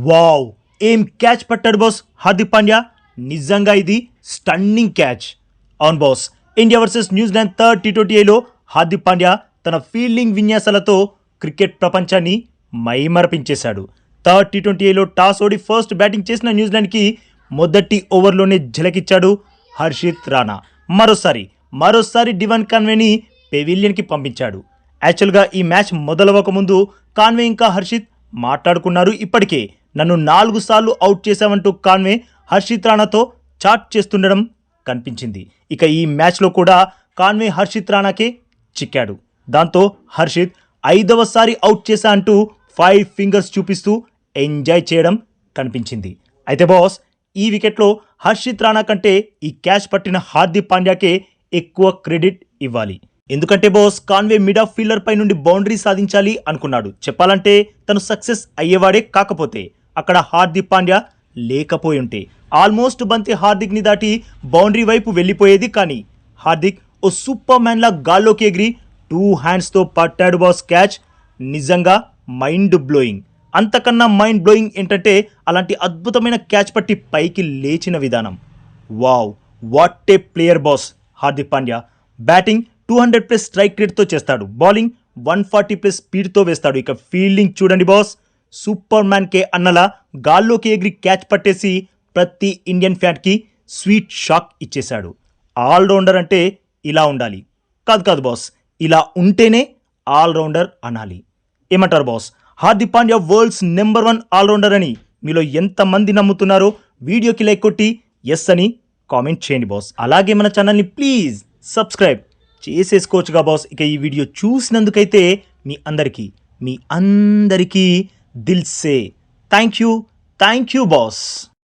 Wow. ఏం catch పట్టాడు boss? Hardik Pandya? నిజంగా ఇది స్టన్నింగ్ క్యాచ్. అవును boss. India versus New Zealand third T ట్వంటీలో హార్దిక్ పాండ్యా తన ఫీల్డింగ్ విన్యాసాలతో క్రికెట్ ప్రపంచాన్ని మైమరపించేశాడు. థర్డ్ టీ ట్వంటీలో టాస్ ఓడి ఫస్ట్ బ్యాటింగ్ చేసిన న్యూజిలాండ్కి మొదటి ఓవర్లోనే ఝలకిచ్చాడు హర్షిత్ రాణా. మరోసారి మరోసారి డివన్ కాన్వేని పెవిలియన్కి పంపించాడు. యాక్చువల్గా ఈ మ్యాచ్ మొదలవ్వకముందు కాన్వే ఇంకా హర్షిత్ మాట్లాడుకున్నారు ఇప్పటికే. నన్ను నాలుగు సార్లు అవుట్ చేశామంటూ కాన్వే హర్షిత్ రాణాతో చాట్ చేస్తుండడం కనిపించింది. ఇక ఈ మ్యాచ్లో కూడా కాన్వే హర్షిత్ రాణాకే చిక్కాడు. దాంతో హర్షిత్ ఐదవసారి అవుట్ చేశా అంటూ ఫైవ్ ఫింగర్స్ చూపిస్తూ ఎంజాయ్ చేయడం కనిపించింది. అయితే బాస్ ఈ వికెట్లో హర్షిత్ రాణా కంటే ఈ క్యాచ్ పట్టిన హార్దిక్ పాండ్యాకే ఎక్కువ క్రెడిట్ ఇవ్వాలి. ఎందుకంటే boss Conway mid off fielder పై నుండి బౌండరీ సాధించాలి అనుకున్నాడు. చెప్పాలంటే తను సక్సెస్ అయ్యేవాడే కాకపోతే అక్కడ హార్దిక్ పాండ్యా లేకపోయుంటే. ఆల్మోస్ట్ బంతి హార్దిక్ని దాటి బౌండరీ వైపు వెళ్ళిపోయేది కానీ హార్దిక్ ఓ సూపర్ మ్యాన్లా గాల్లోకి ఎగిరి టూ హ్యాండ్స్తో పట్టాడు బాస్ క్యాచ్. నిజంగా మైండ్ బ్లోయింగ్. అంతకన్నా మైండ్ బ్లోయింగ్ ఏంటంటే అలాంటి అద్భుతమైన క్యాచ్ పట్టి పైకి లేచిన విధానం. Wow what a player boss Hardik Pandya. Batting two hundred plus strike రేట్తో చేస్తాడు. బౌలింగ్ వన్ ఫార్టీ ప్లస్ స్పీడ్తో వేస్తాడు. ఇక ఫీల్డింగ్ చూడండి బాస్. సూపర్ మ్యాన్ కే అన్నలా గాల్లోకి ఎగిరి క్యాచ్ పట్టేసి ప్రతి ఇండియన్ ఫ్యాన్కి స్వీట్ షాక్ ఇచ్చేశాడు. ఆల్రౌండర్ అంటే ఇలా ఉండాలి. కాదు కాదు బాస్ ఇలా ఉంటేనే ఆల్రౌండర్ అనాలి. ఏమంటారు boss Hardik Pandya worlds number one all rounder అని మీలో ఎంతమంది నమ్ముతున్నారో వీడియోకి లైక్ కొట్టి ఎస్ అని కామెంట్ చేయండి బాస్. అలాగే మన ఛానల్ని ప్లీజ్ సబ్స్క్రైబ్ చేసేసుకోవచ్చుగా బాస్. ఇక ఈ వీడియో చూసినందుకైతే మీ అందరికీ మీ అందరికీ दिल से thank you thank you boss